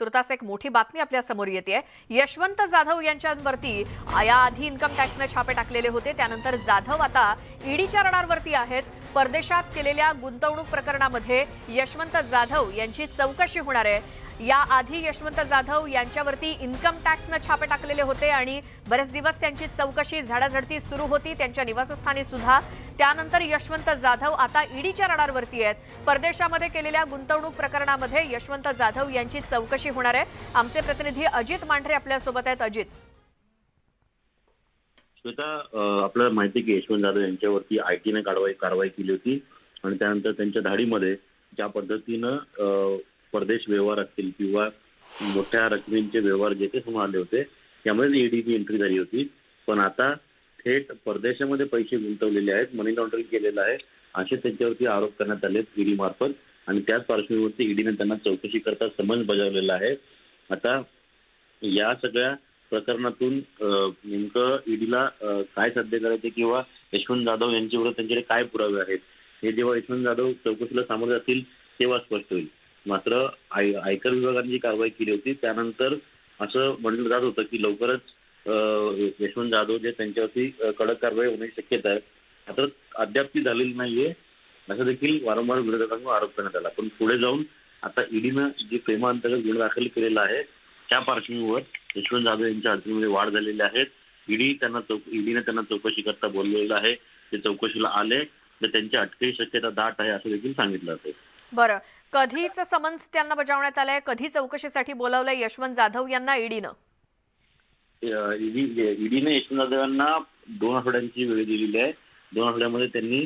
तुर्तास एक मोठी बातमी आपल्यासमोर येते यशवंत जाधव यांच्यावरती याआधी इन्कम टॅक्सने छापे टाकलेले होते. त्यानंतर जाधव आता ईडीच्या रडारवरती आहेत. परदेशात केलेल्या गुंतवणूक प्रकरणामध्ये यशवंत जाधव यांची चौकशी होणार आहे. याआधी यशवंत जाधव यांच्यावरती इन्कम टॅक्सनं छापे टाकलेले होते आणि बरेच दिवस त्यांची चौकशी झाडाझडती सुरू होती त्यांच्या निवासस्थानी सुद्धा. त्यानंतर यशवंत जाधव आता ईडीच्या रडारवरती आहेत. परदेशामध्ये केलेल्या गुंतवणूक प्रकरणामध्ये यशवंत जाधव यांची चौकशी होणार आहे. आमचे प्रतिनिधी अजित मांढरे आपल्यासोबत आहेत. अजित. श्वेता आपल्याला माहिती की यशवंत जाधव यांच्यावरती आयटीने कारवाई कारवाई केली होती आणि त्यानंतर त्यांच्या धाडीमध्ये ज्या पद्धतीनं अं, परदेश व्यवहार असतील किंवा मोठ्या रकमेचे व्यवहार जे काही समोर आले होते त्यामध्ये ईडीची एंट्री झाली होती. पण आता थेट परदेशामध्ये पैसे गुंतवलेले आहेत मनी लॉन्ड्रिंग केलेलं आहे. असे त्यांच्यावरती आरोप करण्यात आले ईडी मार्फत. आणि त्याच पार्श्वभूमीवरती ईडीने त्यांना चौकशी करता समन्स बजावलेला आहे. आता या सगळ्या प्रकरणातून नेमकं ईडीला काय साध्य करायचे किंवा यशवंत जाधव यांच्यावर त्यांच्याकडे काय पुरावे आहेत? हे जेव्हा यशवंत जाधव चौकशीला सामोरे जातील तेव्हा स्पष्ट होईल. मात्र आय आयकर विभागाने जी कारवाई केली होती त्यानंतर असं म्हटलं जात होतं की लवकरच यशवंत जाधव जे त्यांच्यावरती कडक कारवाई होण्याची शक्यता आहे. मात्र अद्याप ती झालेली नाहीये. असं देखील वारंवार विरोधकांवर आरोप करण्यात आला. पण पुढे जाऊन आता ईडीनं जे प्रेमाअंतर्गत गुन्हा दाखल केलेला आहे त्या पार्श्वभूमीवर यशवंत जाधव यांच्या अडचणीमध्ये वाढ झालेली आहे. ईडी त्यांना चौक ईडीने त्यांना चौकशी करता बोललेलं आहे. ते चौकशीला आले. तर त्यांची अटकेची शक्यता दाट आहे असं देखील सांगितलं जाते बरं. कधीच समन्स त्यांना बजावण्यात आलंय? कधी चौकशीसाठी बोलावलंय यशवंत जाधव यांना ईडीनं? ईडी ईडीने यशवंत जाधव यांना दोन आठवड्यांची वेळ दिलेली आहे. दोन आठवड्यामध्ये त्यांनी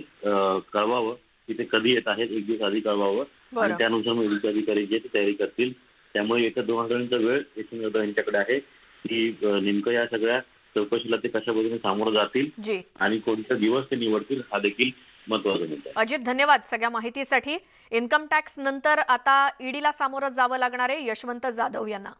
कळवावं. की ते कधी येत आहेत एक दिवस आधी कळवावं. आणि त्यानुसार मग ईडीचे अधिकारी जे तयारी करतील. त्यामुळे येत्या दोन आठवड्यांचा वेळ यशवंत जाधव यांच्याकडे आहे. की नेमकं या सगळ्या चौकशीला ते कशा पद्धतीने सामोरं जातील आणि कोणता दिवस ते निवडतील हा देखील महत्वाचं मुद्दा अजित धन्यवाद सगळ्या माहितीसाठी. इन्कम टॅक्स नंतर आता ईडीला सामोरं जावं लागणार आहे यशवंत जाधव यांना.